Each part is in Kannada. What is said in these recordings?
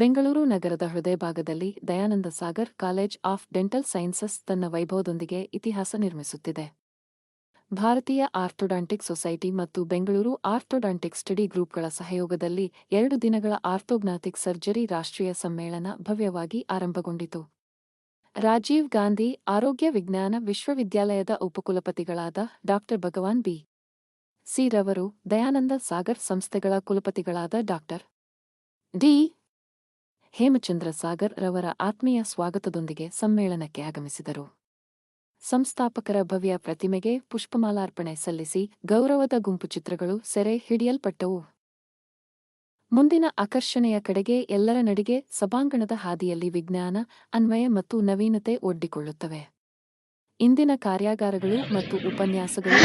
ಬೆಂಗಳೂರು ನಗರದ ಹೃದಯ ಭಾಗದಲ್ಲಿ Dayananda Sagar college of dental sciences ತನ್ನ ವೈಭವದೊಂದಿಗೆ ಇತಿಹಾಸ ನಿರ್ಮಿಸುತ್ತಿದೆ. ಭಾರತೀಯ ಆರ್ಥೋಡಾಂಟಿಕ್ ಸೊಸೈಟಿ ಮತ್ತು ಬೆಂಗಳೂರು ಆರ್ಥೋಡಾಂಟಿಕ್ ಸ್ಟಡಿ ಗ್ರೂಪ್ಗಳ ಸಹಯೋಗದಲ್ಲಿ ಎರಡು ದಿನಗಳ ಆರ್ಥೋಗ್ನಾಥಿಕ್ ಸರ್ಜರಿ ರಾಷ್ಟ್ರೀಯ ಸಮ್ಮೇಳನ ಭವ್ಯವಾಗಿ ಆರಂಭಗೊಂಡಿತು. ರಾಜೀವ್ ಗಾಂಧಿ ಆರೋಗ್ಯ ವಿಜ್ಞಾನ ವಿಶ್ವವಿದ್ಯಾಲಯದ ಉಪಕುಲಪತಿಗಳಾದ ಡಾಕ್ಟರ್ ಭಗವಾನ್ ಬಿ. ಸಿ. ರವರು ದಯಾನಂದ ಸಾಗರ್ ಸಂಸ್ಥೆಗಳ ಕುಲಪತಿಗಳಾದ ಡಾಕ್ಟರ್ ಡಿ. ಹೇಮಚಂದ್ರ ಸಾಗರ್ ರವರ ಆತ್ಮೀಯ ಸ್ವಾಗತದೊಂದಿಗೆ ಸಮ್ಮೇಳನಕ್ಕೆ ಆಗಮಿಸಿದರು. ಸಂಸ್ಥಾಪಕರ ಭವ್ಯ ಪ್ರತಿಮೆಗೆ ಪುಷ್ಪಮಾಲಾರ್ಪಣೆ ಸಲ್ಲಿಸಿ ಗೌರವದ ಗುಂಪು ಚಿತ್ರಗಳು ಸೆರೆ ಹಿಡಿಯಲ್ಪಟ್ಟವು. ಮುಂದಿನ ಆಕರ್ಷಣೆಯ ಕಡೆಗೆ ಎಲ್ಲರ ನಡಿಗೆ ಸಭಾಂಗಣದ ಹಾದಿಯಲ್ಲಿ ವಿಜ್ಞಾನ, ಅನ್ವಯ ಮತ್ತು ನವೀನತೆ ಒಡ್ಡಿಕೊಳ್ಳುತ್ತವೆ. ಇಂದಿನ ಕಾರ್ಯಾಗಾರಗಳು ಮತ್ತು ಉಪನ್ಯಾಸಗಳು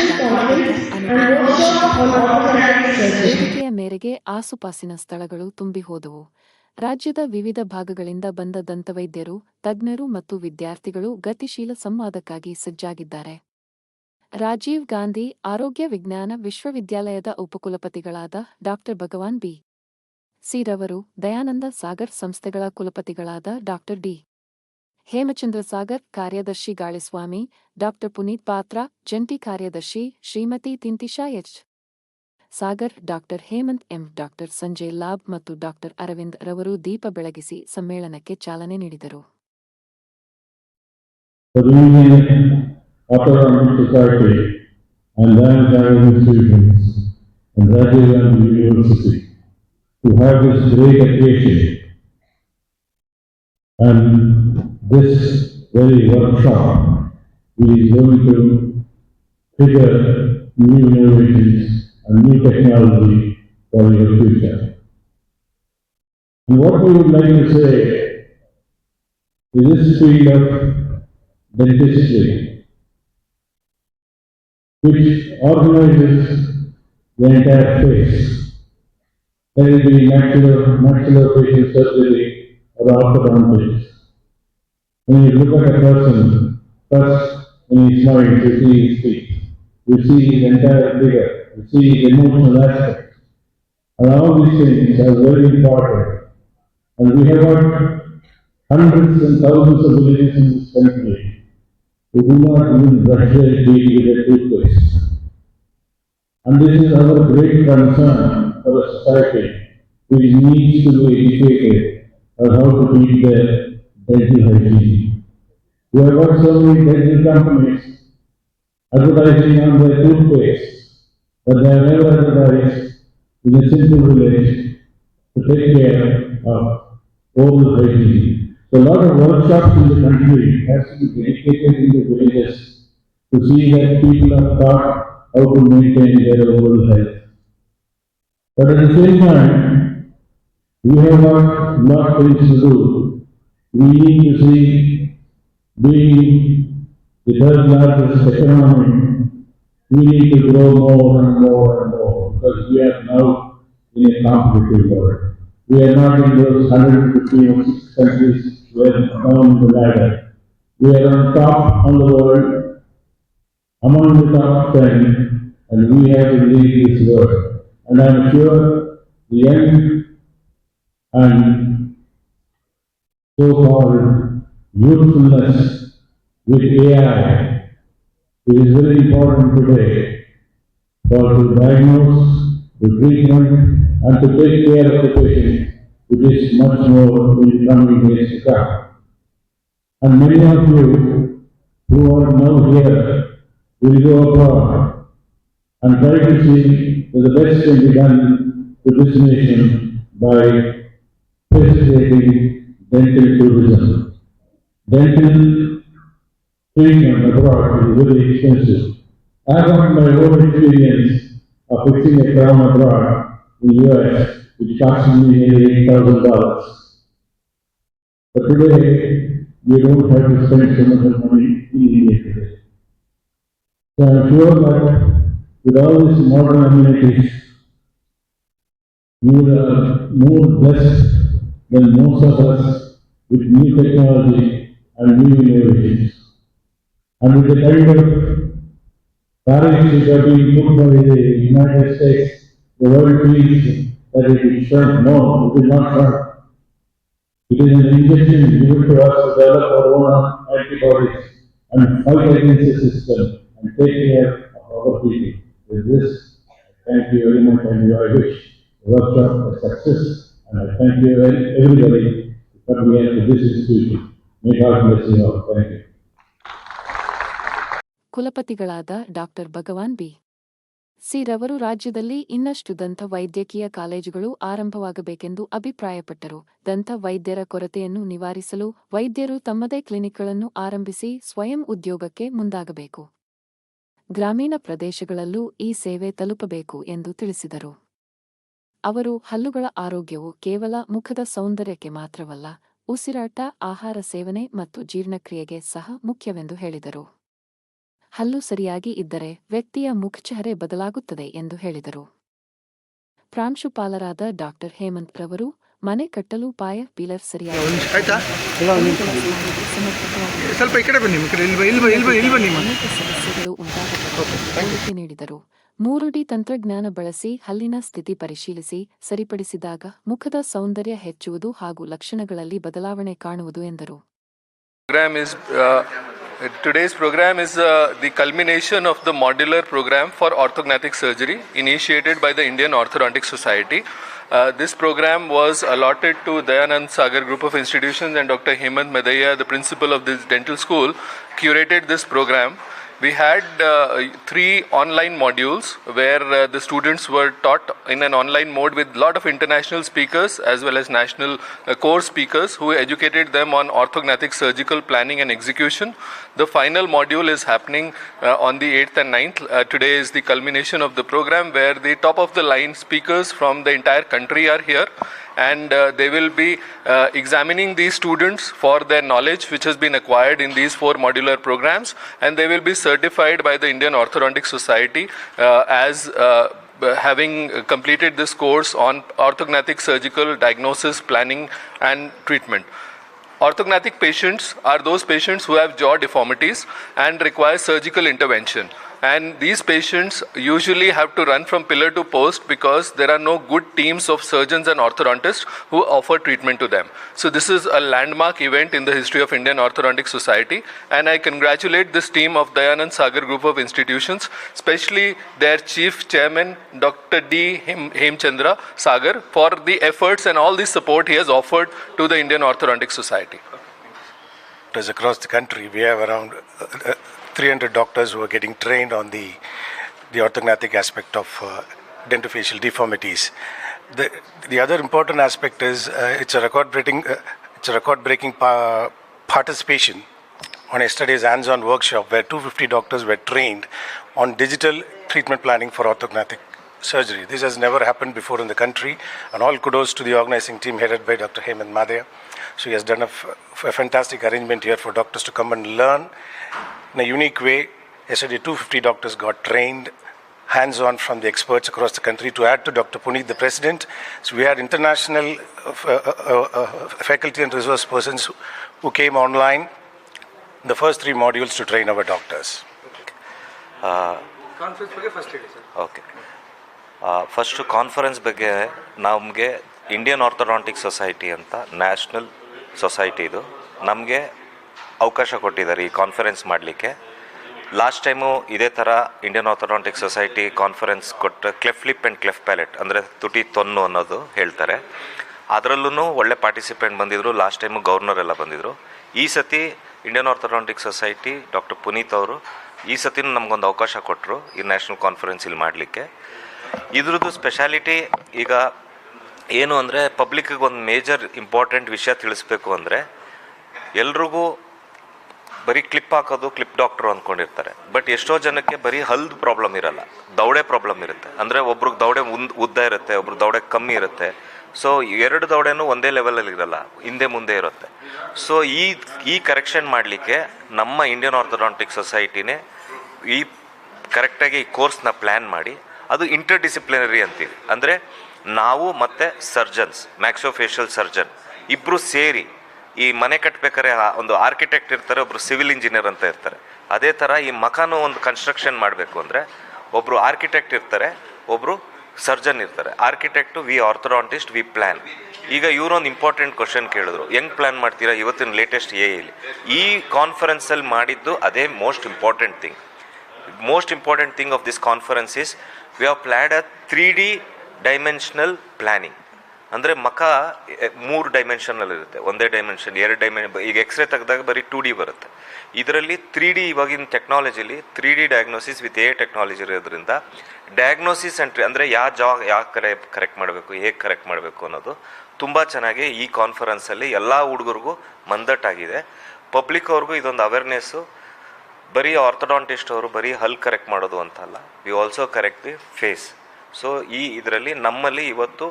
ವೇದಿಕೆಯ ಮೇರೆಗೆ ಆಸುಪಾಸಿನ ಸ್ಥಳಗಳು ತುಂಬಿ ಹೋದವು. ರಾಜ್ಯದ ವಿವಿಧ ಭಾಗಗಳಿಂದ ಬಂದ ದಂತವೈದ್ಯರು, ತಜ್ಞರು ಮತ್ತು ವಿದ್ಯಾರ್ಥಿಗಳು ಗತಿಶೀಲ ಸಂವಾದಕ್ಕಾಗಿ ಸಜ್ಜಾಗಿದ್ದಾರೆ. ರಾಜೀವ್ ಗಾಂಧಿ ಆರೋಗ್ಯ ವಿಜ್ಞಾನ ವಿಶ್ವವಿದ್ಯಾಲಯದ ಉಪಕುಲಪತಿಗಳಾದ ಡಾಕ್ಟರ್ ಭಗವಾನ್ ಬಿ. ಸಿ. ರವರು, ದಯಾನಂದ ಸಾಗರ್ ಸಂಸ್ಥೆಗಳ ಕುಲಪತಿಗಳಾದ ಡಾಕ್ಟರ್ ಡಿ. ಹೇಮಚಂದ್ರ ಸಾಗರ್, ಕಾರ್ಯದರ್ಶಿ ಗಾಳಿಸ್ವಾಮಿ ಡಾಕ್ಟರ್ ಪುನೀತ್ ಪಾತ್ರ, ಜಂಟಿ ಕಾರ್ಯದರ್ಶಿ Shrimati Tintisha H. Sagar, doctor Hemanth M, doctor Sanjay Labh ಮತ್ತು ಡಾಕ್ಟರ್ ಅರವಿಂದ್ ರವರು ದೀಪ ಬೆಳಗಿಸಿ ಸಮ್ಮೇಳನಕ್ಕೆ ಚಾಲನೆ ನೀಡಿದರು Thank you. And new technology for your future. And what we would like to say is this field of dentistry, which organizes the entire face. There will be maxillary, maxillofacial surgery or orthodontics. When you look at a person, first when he smiles, you see his teeth, you see his entire figure, see emotional aspect. And all these things are very important. And we have got hundreds and thousands of villages in this country who do not even brush their teeth with a toothpaste. And this is our great concern for a society which needs to be educated on how to keep their dental hygiene. We have got so many dental companies advertising on their toothpaste, but they have never advertised in a simple village to take care of oral hygiene. So a lot of workshops in the country has to be dedicated in the villages to see that people are taught how to maintain their oral health. But at the same time, we have got lot things to do. We need to see, being the third largest economy, we need to grow more and more and more because we are now in a competitive world. We are not in those hundred fifty or six countries where down the ladder. We are on top on the world, among the top ten, and we have to lead this world. And I am sure the young and so-called youthfulness with AI is very important today for to diagnose, to treatment, and to take care of the patient, which is much more in the coming days to come. And many of you who are now here will go abroad and try to see that the best can be done to this nation by facilitating dental tourism. Dental treatment abroad is very expensive. I got my own experience of fixing a crown abroad in the US, which cost me nearly eight thousand dollars. But today, you don't have to spend so much money in India today. So I'm sure that with all these modern amenities, you are more blessed than most of us with new technology and new innovations. And with the kind of which are being put by the United States, the world feels that it is shrunk. No, it is not shrunk. It is an injection given to us to develop our own antibodies and fight against the system and take care of our people. With this, thank you very much and I wish the workshop a success. And I thank you very- everybody for coming here to this institution. May God bless you all. Thank you. ಕುಲಪತಿಗಳಾದ ಡಾಕ್ಟರ್ ಭಗವಾನ್ ಬಿ. ಸಿ. ರವರು ರಾಜ್ಯದಲ್ಲಿ ಇನ್ನಷ್ಟು ದಂತ ವೈದ್ಯಕೀಯ ಕಾಲೇಜುಗಳು ಆರಂಭವಾಗಬೇಕೆಂದು ಅಭಿಪ್ರಾಯಪಟ್ಟರು. ದಂತ ವೈದ್ಯರ ಕೊರತೆಯನ್ನು ನಿವಾರಿಸಲು ವೈದ್ಯರು ತಮ್ಮದೇ ಕ್ಲಿನಿಕ್ಗಳನ್ನು ಆರಂಭಿಸಿ ಸ್ವಯಂ ಉದ್ಯೋಗಕ್ಕೆ ಮುಂದಾಗಬೇಕು. ಗ್ರಾಮೀಣ ಪ್ರದೇಶಗಳಲ್ಲೂ ಈ ಸೇವೆ ತಲುಪಬೇಕು ಎಂದು ತಿಳಿಸಿದರು. ಅವರು ಹಲ್ಲುಗಳ ಆರೋಗ್ಯವು ಕೇವಲ ಮುಖದ ಸೌಂದರ್ಯಕ್ಕೆ ಮಾತ್ರವಲ್ಲ, ಉಸಿರಾಟ, ಆಹಾರ ಸೇವನೆ ಮತ್ತು ಜೀರ್ಣಕ್ರಿಯೆಗೆ ಸಹ ಮುಖ್ಯವೆಂದು ಹೇಳಿದರು. ಹಲ್ಲು ಸರಿಯಾಗಿ ಇದ್ದರೆ ವ್ಯಕ್ತಿಯ ಮುಖಚಹರೆ ಬದಲಾಗುತ್ತದೆ ಎಂದು ಹೇಳಿದರು. ಪ್ರಾಂಶುಪಾಲರಾದ ಡಾಕ್ಟರ್ ಹೇಮಂತ್ ರವರು ಮನೆ ಕಟ್ಟಲು ಪಾಯ ಪೀಲರ್ ಸರಿಯಾಗಿ ಸಮರ್ಪಕವಾಗಿ ನೀಡಿದರು. ಮೂರು ಡಿ ತಂತ್ರಜ್ಞಾನ ಬಳಸಿ ಹಲ್ಲಿನ ಸ್ಥಿತಿ ಪರಿಶೀಲಿಸಿ ಸರಿಪಡಿಸಿದಾಗ ಮುಖದ ಸೌಂದರ್ಯ ಹೆಚ್ಚುವುದು ಹಾಗೂ ಲಕ್ಷಣಗಳಲ್ಲಿ ಬದಲಾವಣೆ ಕಾಣುವುದು ಎಂದರು. Today's program is uh, the culmination of the modular program for orthognathic surgery initiated by the Indian Orthodontic Society. Uh, this program was allotted to Dayanand Sagar Group of Institutions and Dr. Hemant Madaya, the principal of this dental school, curated this program. We had uh, three online modules where uh, the students were taught in an online mode with a lot of international speakers as well as national uh, core speakers who educated them on orthognathic surgical planning and execution. The final module is happening uh, on the 8th and 9th. Uh, today is the culmination of the program where the top of the line speakers from the entire country are here and uh, they will be uh, examining these students for their knowledge which has been acquired in these four modular programs and they will be certified by the Indian Orthodontic Society uh, as uh, having completed this course on orthognathic surgical diagnosis, planning, and treatment. Orthognathic patients are those patients who have jaw deformities and require surgical intervention. And these patients usually have to run from pillar to post because there are no good teams of surgeons and orthodontists who offer treatment to them. So, this is a landmark event in the history of Indian Orthodontic Society. And I congratulate this team of Dayanand Sagar Group of Institutions, especially their chief chairman, Dr. D. Hem- Hemchandra Sagar, for the efforts and all the support he has offered to the Indian Orthodontic Society. across the country. We have around uh, uh, 300 doctors who are getting trained on the, the orthognathic aspect of uh, dentofacial deformities. The, the other important aspect is uh, it's a record-breaking uh, it's a record-breaking pa- participation on yesterday's hands-on workshop where 250 doctors were trained on digital treatment planning for orthognathic surgery. This has never happened before in the country, and all kudos to the organizing team headed by Dr. Hemant Madhya. So he has done a, f- a fantastic arrangement here for doctors to come and learn in a unique way. Yesterday, 250 doctors got trained hands-on from the experts across the country to add to Dr. Puneet, the president. So we had international uh, uh, uh, uh, faculty and resource persons who- who came online the first three modules to train our doctors. Conference ಬಗ್ಗೆ ಫಸ್ಟ್ ಹೇಳಿ ಸರ್ ಓಕೆ ಫಸ್ಟು ಕಾನ್ಫರೆನ್ಸ್ ಬಗ್ಗೆ ನಮಗೆ ಇಂಡಿಯನ್ ಆರ್ಥೋಡಾಂಟಿಕ್ ಸೊಸೈಟಿ ಅಂತ ನ್ಯಾಷನಲ್ ಸೊಸೈಟಿ ಇದು ನಮಗೆ ಅವಕಾಶ ಕೊಟ್ಟಿದ್ದಾರೆ ಈ ಕಾನ್ಫರೆನ್ಸ್ ಮಾಡಲಿಕ್ಕೆ. ಲಾಸ್ಟ್ ಟೈಮು ಇದೇ ಥರ ಇಂಡಿಯನ್ ಆರ್ಥೋಡಾಂಟಿಕ್ ಸೊಸೈಟಿ ಕಾನ್ಫರೆನ್ಸ್ ಕೊಟ್ಟು cleft lip and cleft palate ಅಂದರೆ ತುಟಿ ತೊನ್ನು ಅನ್ನೋದು ಹೇಳ್ತಾರೆ. ಅದರಲ್ಲೂ ಒಳ್ಳೆ ಪಾರ್ಟಿಸಿಪೆಂಟ್ ಬಂದಿದ್ದರು ಲಾಸ್ಟ್ ಟೈಮು ಗವರ್ನರ್ ಎಲ್ಲ ಬಂದಿದ್ದರು ಈ ಸತಿ Indian orthodontic society doctor Puneeth ಅವರು ಈ ಸತಿನೂ ನಮಗೊಂದು ಅವಕಾಶ ಕೊಟ್ಟರು ಈ ನ್ಯಾಷನಲ್ ಕಾನ್ಫರೆನ್ಸ್ ಇಲ್ಲಿ ಮಾಡಲಿಕ್ಕೆ. ಇದ್ರದ್ದು ಸ್ಪೆಷಾಲಿಟಿ ಈಗ ಏನು ಅಂದರೆ ಪಬ್ಲಿಕ್ಗೆ ಒಂದು ಮೇಜರ್ ಇಂಪಾರ್ಟೆಂಟ್ ವಿಷಯ ತಿಳಿಸ್ಬೇಕು ಅಂದರೆ ಎಲ್ರಿಗೂ ಬರೀ ಕ್ಲಿಪ್ ಹಾಕೋದು ಕ್ಲಿಪ್ ಡಾಕ್ಟ್ರು ಅಂದ್ಕೊಂಡಿರ್ತಾರೆ ಬಟ್ ಎಷ್ಟೋ ಜನಕ್ಕೆ ಬರೀ ಹಲ್ದು ಪ್ರಾಬ್ಲಮ್ ಇರಲ್ಲ. ದೌಡೆ ಪ್ರಾಬ್ಲಮ್ ಇರುತ್ತೆ. ಅಂದರೆ ಒಬ್ರಿಗೆ ದೌಡೆ ಉಂದ್, ಉದ್ದ ಇರುತ್ತೆ ಒಬ್ರು ದೌಡೆ ಕಮ್ಮಿ ಇರುತ್ತೆ. ಸೊ ಎರಡು ದೌಡೆನೂ ಒಂದೇ ಲೆವೆಲಲ್ಲಿ ಇರಲ್ಲ. ಹಿಂದೆ ಮುಂದೆ ಇರುತ್ತೆ. ಸೊ ಈ ಈ ಕರೆಕ್ಷನ್ ಮಾಡಲಿಕ್ಕೆ ನಮ್ಮ ಇಂಡಿಯನ್ ಆರ್ಥೋಡಾಂಟಿಕ್ ಸೊಸೈಟಿನೇ ಈ ಕರೆಕ್ಟಾಗಿ ಈ ಕೋರ್ಸ್ನ ಪ್ಲ್ಯಾನ್ ಮಾಡಿ. ಅದು ಇಂಟರ್ ಡಿಸಿಪ್ಲಿನರಿ ಅಂತೀವಿ. ಅಂದರೆ ನಾವು ಮತ್ತು ಸರ್ಜನ್ಸ್ ಮ್ಯಾಕ್ಸೋಫೇಷಿಯಲ್ ಸರ್ಜನ್ ಇಬ್ಬರು ಸೇರಿ ಈ ಮನೆ ಕಟ್ಟಬೇಕಾದ್ರೆ ಒಂದು ಆರ್ಕಿಟೆಕ್ಟ್ ಇರ್ತಾರೆ, ಒಬ್ರು ಸಿವಿಲ್ ಇಂಜಿನಿಯರ್ ಅಂತ ಇರ್ತಾರೆ. ಅದೇ ಥರ ಈ ಮಖಾನು ಒಂದು ಕನ್ಸ್ಟ್ರಕ್ಷನ್ ಮಾಡಬೇಕು ಅಂದರೆ ಒಬ್ಬರು ಆರ್ಕಿಟೆಕ್ಟ್ ಇರ್ತಾರೆ ಒಬ್ಬರು ಸರ್ಜನ್ ಇರ್ತಾರೆ. Architect we orthodontist we plan ಈಗ ಇವರೊಂದು ಇಂಪಾರ್ಟೆಂಟ್ ಕ್ವಶನ್ ಕೇಳಿದ್ರು. ಹೆಂಗ್ ಪ್ಲ್ಯಾನ್ ಮಾಡ್ತೀರಾ? ಇವತ್ತಿನ ಲೇಟೆಸ್ಟ್ ಎ ಇಲ್ಲಿ. ಈ ಕಾನ್ಫರೆನ್ಸಲ್ಲಿ ಮಾಡಿದ್ದು ಅದೇ most important thing most important thing of this conference is we have planned a three D dimensional planning ಅಂದರೆ ಮಖ ಮೂರು ಡೈಮೆನ್ಷನಲ್ಲಿರುತ್ತೆ ಒಂದೇ ಡೈಮೆನ್ಷನ್ ಎರಡು ಡೈಮೆನ್ ಈಗ ಎಕ್ಸ್ರೇ ತೆಗೆದಾಗ ಬರೀ ಟೂ ಡಿ ಬರುತ್ತೆ. ಇದರಲ್ಲಿ ತ್ರೀ ಡಿ ಇವಾಗಿನ ಟೆಕ್ನಾಲಜಿಲಿ three D diagnosis with a technology ಇರೋದ್ರಿಂದ ಡಯಾಗ್ನೋಸಿಸ್ ಅಂಟ್ರಿ ಅಂದರೆ ಯಾವ ಜಾ ಯಾವ ಕರೆ ಕರೆಕ್ಟ್ ಮಾಡಬೇಕು, ಹೇಗೆ ಕರೆಕ್ಟ್ ಮಾಡಬೇಕು ಅನ್ನೋದು ತುಂಬ ಚೆನ್ನಾಗಿ ಈ ಕಾನ್ಫರೆನ್ಸಲ್ಲಿ ಎಲ್ಲ ಹುಡುಗರಿಗೂ ಮಂದಟ್ಟಾಗಿದೆ. ಪಬ್ಲಿಕ್ ಅವ್ರಿಗೂ ಇದೊಂದು ಅವೇರ್ನೆಸ್ಸು ಬರೀ ಆರ್ಥೋಡಾಂಟಿಸ್ಟ್ ಅವರು ಬರೀ ಹಲ್ ಕರೆಕ್ಟ್ ಮಾಡೋದು ಅಂತಲ್ಲ. We also correct the face so ಈ ಇದರಲ್ಲಿ ನಮ್ಮಲ್ಲಿ ಇವತ್ತು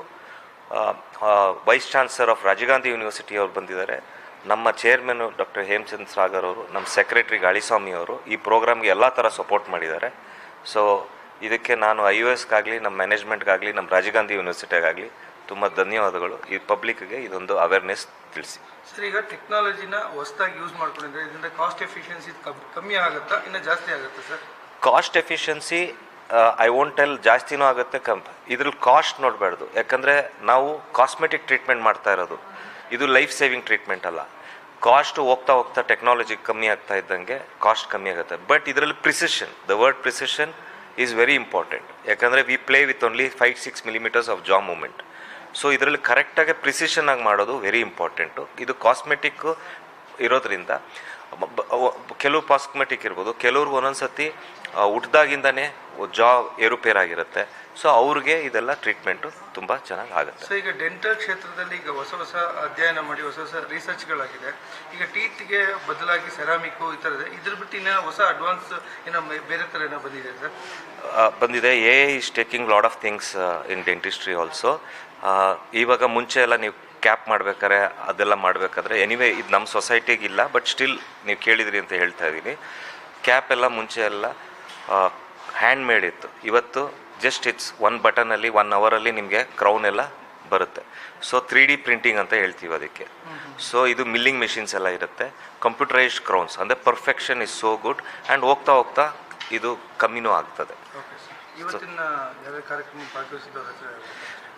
vice chancellor of Rajiv Gandhi university ಅವರು ಬಂದಿದ್ದಾರೆ. ನಮ್ಮ ಚೇರ್ಮನ್ ಡಾಕ್ಟರ್ ಹೇಮಚಂದ್ ಸಾಗರ್ ಅವರು ನಮ್ಮ ಸೆಕ್ರೆಟರಿ ಗಾಳಿಸ್ವಾಮಿ ಅವರು ಈ ಪ್ರೋಗ್ರಾಮ್ಗೆ ಎಲ್ಲ ಥರ ಸಪೋರ್ಟ್ ಮಾಡಿದ್ದಾರೆ. ಸೊ ಇದಕ್ಕೆ ನಾನು ಐ ಯು ಎಸ್ಗಾಗಲಿ ನಮ್ಮ ಮ್ಯಾನೇಜ್ಮೆಂಟ್ಗಾಗಲಿ ನಮ್ಮ ರಾಜೀವ್ ಗಾಂಧಿ ಯೂನಿವರ್ಸಿಟಿಗಾಗಲಿ ತುಂಬ ಧನ್ಯವಾದಗಳು. ಈ ಪಬ್ಲಿಕ್ಗೆ ಇದೊಂದು ಅವೇರ್ನೆಸ್ ತಿಳಿಸಿ. ಸರ್ ಈಗ ಟೆಕ್ನಾಲಜಿನ ಹೊಸದಾಗಿ ಯೂಸ್ ಮಾಡ್ಕೊಂಡಿದ್ರೆ ಇದರಿಂದ ಕಾಸ್ಟ್ ಎಫಿಷಿಯನ್ಸಿ ಕಮ್ಮಿ ಆಗುತ್ತಾ ಇನ್ನು ಜಾಸ್ತಿ ಆಗುತ್ತಾ sir? Cost efficiency I won't tell ಜಾಸ್ತಿನೂ ಆಗುತ್ತೆ ಕಂಪ್ ಇದ್ರಲ್ಲಿ ಕಾಸ್ಟ್ ನೋಡಬಾರ್ದು. ಯಾಕಂದರೆ ನಾವು ಕಾಸ್ಮೆಟಿಕ್ ಟ್ರೀಟ್ಮೆಂಟ್ ಮಾಡ್ತಾ ಇರೋದು. ಇದು ಲೈಫ್ ಸೇವಿಂಗ್ ಟ್ರೀಟ್ಮೆಂಟ್ ಅಲ್ಲ. ಕಾಸ್ಟ್ ಹೋಗ್ತಾ ಹೋಗ್ತಾ ಟೆಕ್ನಾಲಜಿ ಕಮ್ಮಿ ಆಗ್ತಾ ಇದ್ದಂಗೆ ಕಾಸ್ಟ್ ಕಮ್ಮಿ ಆಗುತ್ತೆ. ಬಟ್ ಇದರಲ್ಲಿ precision the word precision is very important ಯಾಕಂದರೆ we play with only five six millimetres of jaw movement so ಇದರಲ್ಲಿ ಕರೆಕ್ಟಾಗಿ ಪ್ರಿಸಿಷನ್ ಆಗಿ ಮಾಡೋದು ವೆರಿ ಇಂಪಾರ್ಟೆಂಟು ಇದು ಕಾಸ್ಮೆಟಿಕ್ ಇರೋದ್ರಿಂದ ಕೆಲವು ಕಾಸ್ಮೆಟಿಕ್ ಇರ್ಬೋದು. ಕೆಲವ್ರಿಗೆ ಒಂದೊಂದು ಸತಿ ಹುಟ್ದಾಗಿಂದನೇ ಜಾ ಏರುಪೇರಾಗಿರುತ್ತೆ ಸೊ ಅವ್ರಿಗೆ ಇದೆಲ್ಲ ಟ್ರೀಟ್ಮೆಂಟು ತುಂಬ ಚೆನ್ನಾಗಿ ಆಗುತ್ತೆ. ಸೊ ಈಗ ಡೆಂಟಲ್ ಕ್ಷೇತ್ರದಲ್ಲಿ ಈಗ ಹೊಸ ಹೊಸ ಅಧ್ಯಯನ ಮಾಡಿ ಹೊಸ ಹೊಸ ರಿಸರ್ಚ್ಗಳಾಗಿದೆ ಈಗ ಟೀತ್ಗೆ ಬದಲಾಗಿ ಸೆರಾಮಿಕ್ಕು ಈ ಥರದ ಇದ್ರ ಬಿಟ್ಟು ಇನ್ನ ಹೊಸ ಅಡ್ವಾನ್ಸ್ ಏನೋ ಬೇರೆ ಥರ ಏನೋ ಬಂದಿದೆ ಸರ್? ಬಂದಿದೆ. A is taking lot of things in dentistry also ಇವಾಗ ಮುಂಚೆ ಎಲ್ಲ ನೀವು ಕ್ಯಾಪ್ ಮಾಡ್ಬೇಕಾದ್ರೆ ಅದೆಲ್ಲ ಮಾಡಬೇಕಾದ್ರೆ ಎನಿವೇ ಇದು ನಮ್ಮ ಸೊಸೈಟಿಗೆ ಇಲ್ಲ ಬಟ್ ಸ್ಟಿಲ್ ನೀವು ಕೇಳಿದ್ರಿ ಅಂತ ಹೇಳ್ತಾ ಇದ್ದೀನಿ. ಕ್ಯಾಪ್ ಎಲ್ಲ ಮುಂಚೆ ಎಲ್ಲ ಹ್ಯಾಂಡ್ ಮೇಡ್ ಇತ್ತು. ಇವತ್ತು ಜಸ್ಟ್ ಇಟ್ಸ್ ಒನ್ ಬಟನಲ್ಲಿ ಒನ್ ಅವರಲ್ಲಿ ನಿಮಗೆ ಕ್ರೌನ್ ಎಲ್ಲ ಬರುತ್ತೆ. ಸೊ ತ್ರೀ ಡಿ ಪ್ರಿಂಟಿಂಗ್ ಅಂತ ಹೇಳ್ತೀವಿ ಅದಕ್ಕೆ. ಸೊ ಇದು ಮಿಲ್ಲಿಂಗ್ ಮೆಷಿನ್ಸ್ ಎಲ್ಲ ಇರುತ್ತೆ. ಕಂಪ್ಯೂಟರೈಸ್ಡ್ ಕ್ರೌನ್ಸ್ ಅಂದರೆ perfection is so good and ಹೋಗ್ತಾ ಹೋಗ್ತಾ ಇದು ಕಮ್ಮಿನೂ ಆಗ್ತದೆ.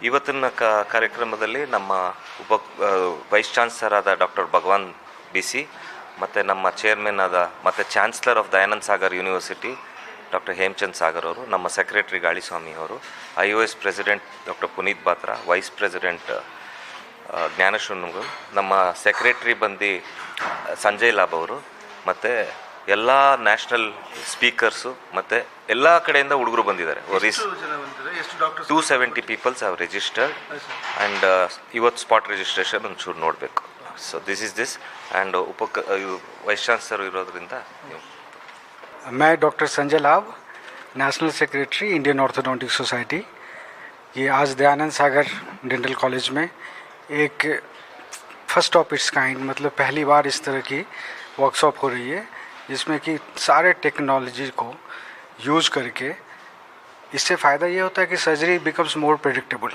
ಇವತ್ತಿನ ಕಾರ್ಯಕ್ರಮದಲ್ಲಿ ನಮ್ಮ ಉಪ ವೈಸ್ ಚಾನ್ಸಲರ್ ಆದ ಡಾಕ್ಟರ್ ಭಗವಾನ್ ಬಿ ಸಿ ಮತ್ತು ನಮ್ಮ ಚೇರ್ಮನ್ ಆದ ಮತ್ತು chancellor of Dayanand Sagar university doctor Hemchand Sagar ಅವರು ನಮ್ಮ ಸೆಕ್ರೆಟರಿ ಗಾಳಿಸ್ವಾಮಿ ಅವರು I O S president doctor Puneet Batra vice president ಜ್ಞಾನಶೂನ್ಯಗಳು ನಮ್ಮ ಸೆಕ್ರೆಟ್ರಿ ಬಂದು ಸಂಜಯ್ ಲಾಬ್ ಅವರು ಮತ್ತು ಎಲ್ಲ ನ್ಯಾಷನಲ್ ಸ್ಪೀಕರ್ಸು ಮತ್ತು ಎಲ್ಲ ಕಡೆಯಿಂದ ಹುಡುಗರು ಬಂದಿದ್ದಾರೆ. Two seventy peoples have registered and ಇವತ್ತು ಸ್ಪಾಟ್ ರಿಜಿಸ್ಟ್ರೇಷನ್ ಒಂಚೂರು ನೋಡಬೇಕು. So this is this and ಉಪ ವೈಸ್ ಚಾನ್ಸಲರ್ ಇರೋದ್ರಿಂದ ನೀವು मैं doctor Sanjay Labh national secretary, Indian orthodontic society. ये आज दयानंद सागर डेंटल कॉलेज में एक फ़र्स्ट ऑफ़ इट्स काइंड मतलब पहली बार इस तरह की वर्कशॉप हो रही है, जिसमें कि सारे टेक्नोलॉजी को यूज़ करके इससे फ़ायदा ये होता है कि surgery becomes more predictable.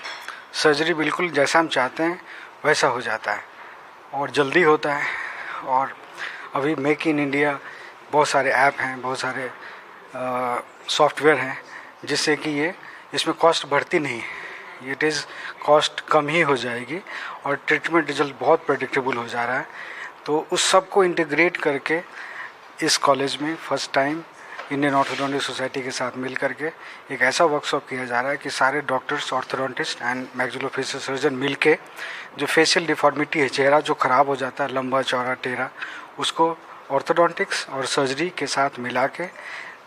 Surgery बिल्कुल जैसा हम चाहते हैं, वैसा हो जाता है और जल्दी होता है। और अभी मेक इन इंडिया बहुत सारे ऐप हैं, बहुत सारे सॉफ्टवेयर हैं, जिससे कि ये, इसमें कॉस्ट बढ़ती नहीं है। इट इज़ कॉस्ट कम ही हो जाएगी और ट्रीटमेंट रिज़ल्ट बहुत प्रडिक्टेबल हो जा रहा है। तो उस सबको इंटीग्रेट करके इस कॉलेज में first time Indian orthodontic society के साथ मिल करके एक ऐसा वर्कशॉप किया जा रहा है कि सारे doctors orthodontist and maxillofacial surgeon मिल के जो फेशियल डिफॉर्मिटी है, चेहरा जो ख़राब हो जाता है, लंबा, चौड़ा, टेढ़ा, उसको ऑर्थोडोंटिक्स और सर्जरी के साथ मिला के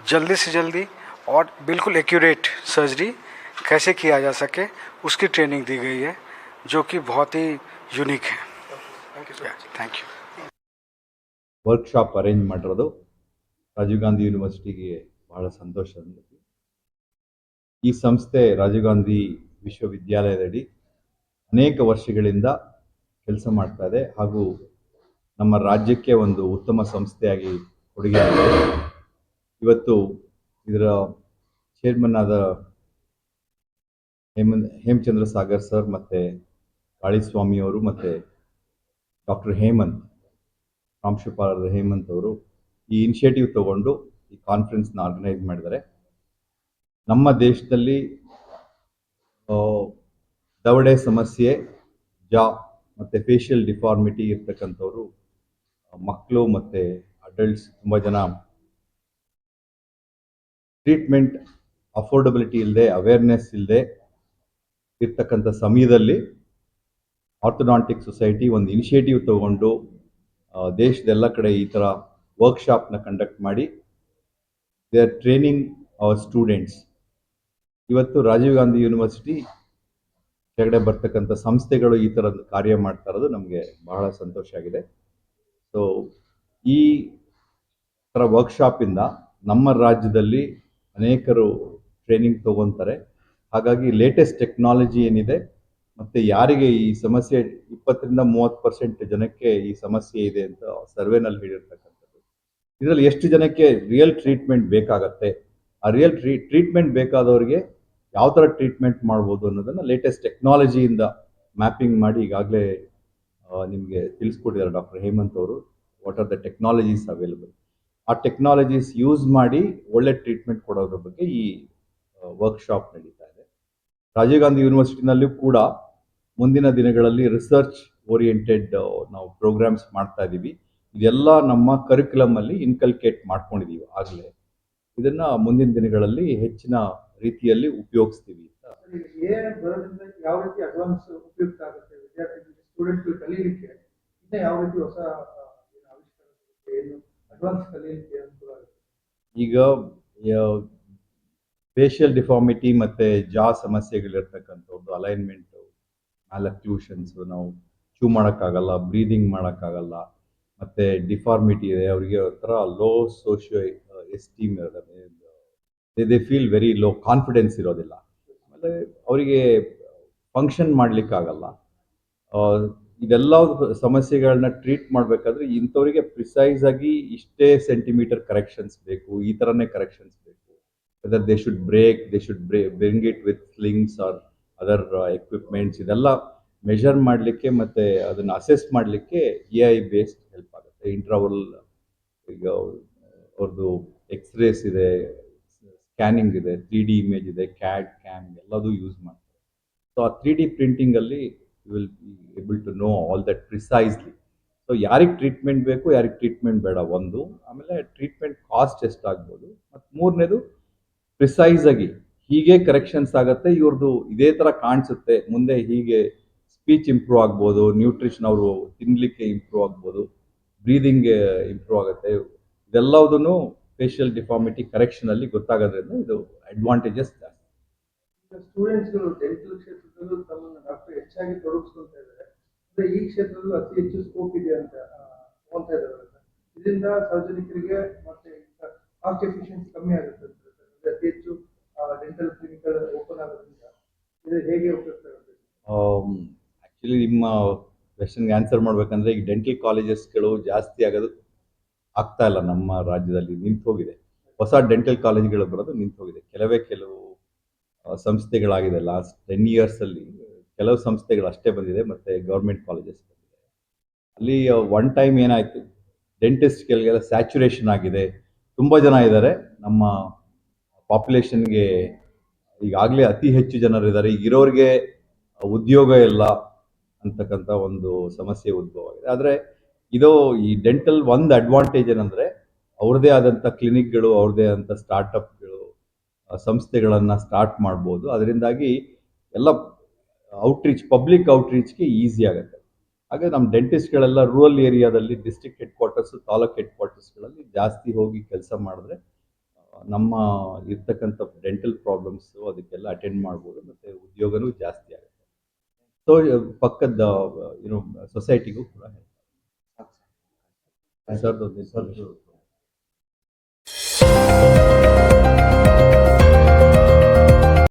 जल्दी से जल्दी और बिल्कुल एक्यूरेट सर्जरी कैसे किया जा सके उसकी ट्रेनिंग दी गई है जो कि बहुत ही यूनिक है थैंक यू ವರ್ಕ್ಶಾಪ್ ಅರೇಂಜ್ ಮಾಡಿರೋದು ರಾಜೀವ್ ಗಾಂಧಿ ಯೂನಿವರ್ಸಿಟಿಗೆ ಬಹಳ ಸಂತೋಷ ಸಂಗತಿ ಈ ಸಂಸ್ಥೆ ರಾಜೀವ್ ಗಾಂಧಿ ವಿಶ್ವವಿದ್ಯಾಲಯದಡಿ ಅನೇಕ ವರ್ಷಗಳಿಂದ ಕೆಲಸ ಮಾಡ್ತಾ ಇದೆ ಹಾಗೂ ನಮ್ಮ ರಾಜ್ಯಕ್ಕೆ ಒಂದು ಉತ್ತಮ ಸಂಸ್ಥೆಯಾಗಿ ಕೊಡುಗೆ ಇವತ್ತು ಇದರ ಚೇರ್ಮನ್ ಆದ ಹೇಮ, ಹೇಮಚಂದ್ರ ಸಾಗರ್ ಸರ್ ಮತ್ತು ಕಾಳಿಸ್ವಾಮಿ ಅವರು ಮತ್ತು ಡಾಕ್ಟರ್ ಹೇಮಂತ್ ಪ್ರಾಂಶುಪಾಲರ ಹೇಮಂತ್ ಅವರು ಈ ಇನಿಷಿಯೇಟಿವ್ ತಗೊಂಡು ಈ ಕಾನ್ಫರೆನ್ಸ್ನ ಆರ್ಗನೈಸ್ ಮಾಡಿದ್ದಾರೆ. ನಮ್ಮ ದೇಶದಲ್ಲಿ ದವಡೆ ಸಮಸ್ಯೆ ಜಾ ಮತ್ತು ಫೇಶಿಯಲ್ ಡಿಫಾರ್ಮಿಟಿ ಇರ್ತಕ್ಕಂಥವ್ರು ಮಕ್ಕಳು ಮತ್ತು ಅಡಲ್ಟ್ಸ್ ತುಂಬ ಜನ ಟ್ರೀಟ್ಮೆಂಟ್ ಅಫೋರ್ಡಬಿಲಿಟಿ ಇಲ್ಲದೆ ಅವೇರ್ನೆಸ್ ಇಲ್ಲದೆ ಇರ್ತಕ್ಕಂಥ ಸಮಯದಲ್ಲಿ ಆರ್ಥೋಡಾಂಟಿಕ್ ಸೊಸೈಟಿ ಒಂದು ಇನಿಷಿಯೇಟಿವ್ ತಗೊಂಡು ದೇಶದೆಲ್ಲ ಕಡೆ ಈ ಥರ ವರ್ಕ್ಶಾಪ್ನ ಕಂಡಕ್ಟ್ ಮಾಡಿ they are training our students ಇವತ್ತು ರಾಜೀವ್ ಗಾಂಧಿ ಯೂನಿವರ್ಸಿಟಿ ಕೆಳಗಡೆ ಬರ್ತಕ್ಕಂಥ ಸಂಸ್ಥೆಗಳು ಈ ಥರದ್ದು ಕಾರ್ಯ ಮಾಡ್ತಾ ಇರೋದು ನಮಗೆ ಬಹಳ ಸಂತೋಷ ಆಗಿದೆ. ಸೊ ಈ ಥರ ವರ್ಕ್ಶಾಪಿಂದ ನಮ್ಮ ರಾಜ್ಯದಲ್ಲಿ ಅನೇಕರು ಟ್ರೈನಿಂಗ್ ತಗೊತಾರೆ. ಹಾಗಾಗಿ ಲೇಟೆಸ್ಟ್ ಟೆಕ್ನಾಲಜಿ ಏನಿದೆ, ಮತ್ತು ಯಾರಿಗೆ ಈ ಸಮಸ್ಯೆ ಇಪ್ಪತ್ತರಿಂದ ಮೂವತ್ತು ಪರ್ಸೆಂಟ್ ಜನಕ್ಕೆ ಈ ಸಮಸ್ಯೆ ಇದೆ ಅಂತ ಸರ್ವೆನಲ್ಲಿ ಹೇಳಿರ್ತಕ್ಕಂಥದ್ದು. ಇದರಲ್ಲಿ ಎಷ್ಟು ಜನಕ್ಕೆ ರಿಯಲ್ ಟ್ರೀಟ್ಮೆಂಟ್ ಬೇಕಾಗತ್ತೆ? ಆ ರಿಯಲ್ ಟ್ರೀ ಟ್ರೀಟ್ಮೆಂಟ್ ಬೇಕಾದವರಿಗೆ ಯಾವ ಥರ ಟ್ರೀಟ್ಮೆಂಟ್ ಮಾಡ್ಬೋದು ಅನ್ನೋದನ್ನು ಲೇಟೆಸ್ಟ್ ಟೆಕ್ನಾಲಜಿಯಿಂದ ಮ್ಯಾಪಿಂಗ್ ಮಾಡಿ ಈಗಾಗಲೇ ನಿಮಗೆ ತಿಳಿಸ್ಕೊಟ್ಟಿದ್ದಾರೆ ಡಾಕ್ಟರ್ ಹೇಮಂತ್ ಅವರು what are the technologies available ಆ ಟೆಕ್ನಾಲಜೀಸ್ ಯೂಸ್ ಮಾಡಿ ಒಳ್ಳೆ ಟ್ರೀಟ್ಮೆಂಟ್ ಕೊಡೋದ್ರ ಬಗ್ಗೆ ಈ ವರ್ಕ್ಶಾಪ್ ನಡೀತಾ ಇದೆ. ರಾಜೀವ್ ಗಾಂಧಿ ಯೂನಿವರ್ಸಿಟಿನಲ್ಲೂ ಕೂಡ ಮುಂದಿನ ದಿನಗಳಲ್ಲಿ ರಿಸರ್ಚ್ ಓರಿಯೆಂಟೆಡ್ ನಾವು ಪ್ರೋಗ್ರಾಮ್ಸ್ ಮಾಡ್ತಾ ಇದ್ದೀವಿ. ಇದೆಲ್ಲ ನಮ್ಮ ಕರಿಕ್ಯುಲಮ್ ಅಲ್ಲಿ ಇನ್ಕಲ್ಕೇಟ್ ಮಾಡ್ಕೊಂಡಿದ್ದೀವಿ ಆಗಲೇ. ಇದನ್ನ ಮುಂದಿನ ದಿನಗಳಲ್ಲಿ ಹೆಚ್ಚಿನ ರೀತಿಯಲ್ಲಿ ಉಪಯೋಗಿಸ್ತೀವಿ ಅಂತ. ಯಾವ ರೀತಿ ಅಡ್ವಾನ್ಸ್ ಉಪಯುಕ್ತ ಆಗುತ್ತೆ ಸ್ಟೂಡೆಂಟ್ಗಳು ಕಲೀಲಿಕ್ಕೆ, ಇನ್ನ ಯಾವ ರೀತಿ ಹೊಸ ಆವಿಷ್ಕಾರ ಏನು ಅಡ್ವಾನ್ಸ್ ಕಲೀಲಿಕ್ಕೆ ಅನುಕೂಲ ಈಗ ಫೇಶಿಯಲ್ ಡಿಫಾರ್ಮಿಟಿ ಮತ್ತೆ ಜಾ ಸಮಸ್ಯೆಗಳಿರ್ತಕ್ಕಂಥದ್ದು ಅಲೈನ್ಮೆಂಟು ಮ್ಯಾಲಕ್ಲೂಷನ್ಸು ನಾವು ಚೂ ಮಾಡೋಕ್ಕಾಗಲ್ಲ ಬ್ರೀದಿಂಗ್ ಮಾಡೋಕ್ಕಾಗಲ್ಲ, ಮತ್ತು ಡಿಫಾರ್ಮಿಟಿ ಇದೆ, ಅವರಿಗೆ ಒಂಥರ ಲೋ ಸೋಷಿಯೋ ಎಸ್ಟೀಮ್ ಇರೋದು they feel very low confidence ಇರೋದಿಲ್ಲ. ಆಮೇಲೆ ಅವರಿಗೆ ಫಂಕ್ಷನ್ ಮಾಡಲಿಕ್ಕಾಗಲ್ಲ. ಇದೆಲ್ಲ ಸಮಸ್ಯೆಗಳನ್ನ ಟ್ರೀಟ್ ಮಾಡಬೇಕಾದ್ರೆ ಇಂಥವರಿಗೆ ಪ್ರಿಸೈಸ್ ಆಗಿ ಇಷ್ಟೇ ಸೆಂಟಿಮೀಟರ್ ಕರೆಕ್ಷನ್ಸ್ ಬೇಕು, ಈ ಥರನೇ ಕರೆಕ್ಷನ್ಸ್ ಬೇಕು. Other they should break they should break bring it with slings or other equipments ಇದೆಲ್ಲ ಮೆಷರ್ ಮಾಡಲಿಕ್ಕೆ ಮತ್ತು ಅದನ್ನು ಅಸೆಸ್ ಮಾಡಲಿಕ್ಕೆ ಎ ಐ ಬೇಸ್ಡ್ ಹೆಲ್ಪ್ ಆಗುತ್ತೆ. ಇಂಟ್ರಾವಲ್ ಈಗ ಅವ್ರದ್ದು ಎಕ್ಸ್ರೇಸ್ ಇದೆ ಸ್ಕ್ಯಾನಿಂಗ್ ಇದೆ ತ್ರೀ ಡಿ ಇಮೇಜ್ ಇದೆ ಕ್ಯಾಡ್ ಕ್ಯಾಮ್ ಎಲ್ಲದೂ ಯೂಸ್ ಮಾಡ್ತಾರೆ. ಸೊ ಆ three D ಪ್ರಿಂಟಿಂಗಲ್ಲಿ you will able to know all that precisely so ಯಾರಿಗೆ ಟ್ರೀಟ್ಮೆಂಟ್ ಬೇಕು, ಯಾರಿಗೆ ಟ್ರೀಟ್ಮೆಂಟ್ ಬೇಡ ಒಂದು. ಆಮೇಲೆ ಟ್ರೀಟ್ಮೆಂಟ್ ಕಾಸ್ಟ್ ಎಷ್ಟಾಗ್ಬೋದು. ಮತ್ತು ಮೂರನೇದು, ಪ್ರಿಸೈಸಾಗಿ ಹೀಗೆ ಕರೆಕ್ಷನ್ಸ್ ಆಗುತ್ತೆ ಇವ್ರದ್ದು ಇದೇ ಥರ ಕಾಣಿಸುತ್ತೆ. ಮುಂದೆ ಹೀಗೆ ಸ್ಪೀಚ್ ಇಂಪ್ರೂವ್ ಆಗ್ಬೋದು ನ್ಯೂಟ್ರಿಷನ್ ಅವರು ತಿನ್ನಲಿಕ್ಕೆ ಇಂಪ್ರೂವ್ ಆಗ್ಬೋದು ಬ್ರೀದಿಂಗ್ ಇಂಪ್ರೂವ್ ಆಗುತ್ತೆ. ಇದೆಲ್ಲವುದನ್ನು ಫೇಶಿಯಲ್ ಡಿಫಾರ್ಮಿಟಿ ಕರೆಕ್ಷನಲ್ಲಿ ಗೊತ್ತಾಗೋದ್ರಿಂದ ಇದು ಅಡ್ವಾಂಟೇಜಸ್ ಜಾಸ್ತಿ. ಕ್ಷೇತ್ರದಲ್ಲೂ ತಮ್ಮನ್ನು ಡಾಕ್ಟರ್ ಹೆಚ್ಚಾಗಿ ತೊಡಗಿಸ್ಕೊಳ್ತಾ ಇದ್ದಾರೆ. ಅಂದ್ರೆ ಈ ಕ್ಷೇತ್ರದಲ್ಲೂ ಅತಿ ಹೆಚ್ಚು ಸ್ಕೋಪ್ ಇದೆ ಅಂತ ಆ, ತಗೊಂತಾ ಇದ್ದಾರೆ ಇದರಿಂದ ಸಾರ್ವಜನಿಕರಿಗೆ ಮತ್ತೆ ಕಾಸ್ಟ್ ಎಫಿಷಿಯನ್ಸಿ ಕಮ್ಮಿ ಆಗುತ್ತೆ ಅಂತ. ಅಂದ್ರೆ ಅತಿ ಹೆಚ್ಚು ಡೆಂಟಲ್ ಕ್ಲಿನಿಕಲ್ ಓಪನ್ ಆಗೋದ್ರಿಂದ ಇದು ಹೇಗೆ ಆಕ್ಚುಲಿ ನಿಮ್ಮ ಕ್ವೆಶನ್ಗೆ ಆನ್ಸರ್ ಮಾಡ್ಬೇಕಂದ್ರೆ ಈಗ ಡೆಂಟಲ್ ಕಾಲೇಜಸ್ಗಳು ಜಾಸ್ತಿ ಆಗೋದು ಆಗ್ತಾ ಇಲ್ಲ ನಮ್ಮ ರಾಜ್ಯದಲ್ಲಿ ನಿಂತು ಹೋಗಿದೆ ಹೊಸ ಡೆಂಟಲ್ ಕಾಲೇಜ್ಗಳು ಬರೋದು ನಿಂತು ಹೋಗಿದೆ ಕೆಲವೇ ಕೆಲವು ಸಂಸ್ಥೆಗಳಾಗಿದೆ ಲಾಸ್ಟ್ ಟೆನ್ ಇಯರ್ಸಲ್ಲಿ ಕೆಲವು ಸಂಸ್ಥೆಗಳು ಅಷ್ಟೇ ಬಂದಿದೆ, ಮತ್ತು ಗೌರ್ಮೆಂಟ್ ಕಾಲೇಜಸ್ ಬಂದಿದೆ. ಅಲ್ಲಿ ಒನ್ ಟೈಮ್ ಏನಾಯಿತು? ಡೆಂಟಿಸ್ಟ್ಗಳಿಗೆಲ್ಲ ಸ್ಯಾಚುರೇಷನ್ ಆಗಿದೆ. ತುಂಬ ಜನ ಇದ್ದಾರೆ. ನಮ್ಮ ಪಾಪ್ಯುಲೇಷನ್ಗೆ ಈಗಾಗಲೇ ಅತಿ ಹೆಚ್ಚು ಜನರಿದ್ದಾರೆ ಇರೋರಿಗೆ ಉದ್ಯೋಗ ಇಲ್ಲ ಅಂತಕ್ಕಂಥ ಒಂದು ಸಮಸ್ಯೆ ಉದ್ಭವ ಆಗಿದೆ. ಆದರೆ, ಇದು ಈ ಡೆಂಟಲ್ ಒಂದು ಅಡ್ವಾಂಟೇಜ್ ಏನಂದರೆ, ಅವ್ರದ್ದೇ ಆದಂಥ ಕ್ಲಿನಿಕ್ಗಳು ಅವ್ರದ್ದೇ ಆದಂಥ ಸ್ಟಾರ್ಟಪ್ಗಳು ಸಂಸ್ಥೆಗಳನ್ನು ಸ್ಟಾರ್ಟ್ ಮಾಡ್ಬೋದು. ಅದರಿಂದಾಗಿ ಎಲ್ಲ ಔಟ್ರೀಚ್ ಪಬ್ಲಿಕ್ ಔಟ್ರೀಚ್ಗೆ ಈಸಿ ಆಗುತ್ತೆ. ಹಾಗೆ ನಮ್ಮ ಡೆಂಟಿಸ್ಟ್ಗಳೆಲ್ಲ ರೂರಲ್ ಏರಿಯಾದಲ್ಲಿ district headquarters taluk head ಕ್ವಾರ್ಟರ್ಸ್ಗಳಲ್ಲಿ ಜಾಸ್ತಿ ಹೋಗಿ ಕೆಲಸ ಮಾಡಿದ್ರೆ ನಮ್ಮ ಇರ್ತಕ್ಕಂಥ ಡೆಂಟಲ್ ಪ್ರಾಬ್ಲಮ್ಸು ಅದಕ್ಕೆಲ್ಲ ಅಟೆಂಡ್ ಮಾಡ್ಬೋದು. ಮತ್ತು ಉದ್ಯೋಗನೂ ಜಾಸ್ತಿ ಆಗುತ್ತೆ. ಸೊ ಪಕ್ಕದ ಏನು ಸೊಸೈಟಿಗೂ ಕೂಡ ಹೆಲ್ಪ್ ಸರ್ ಒಂದು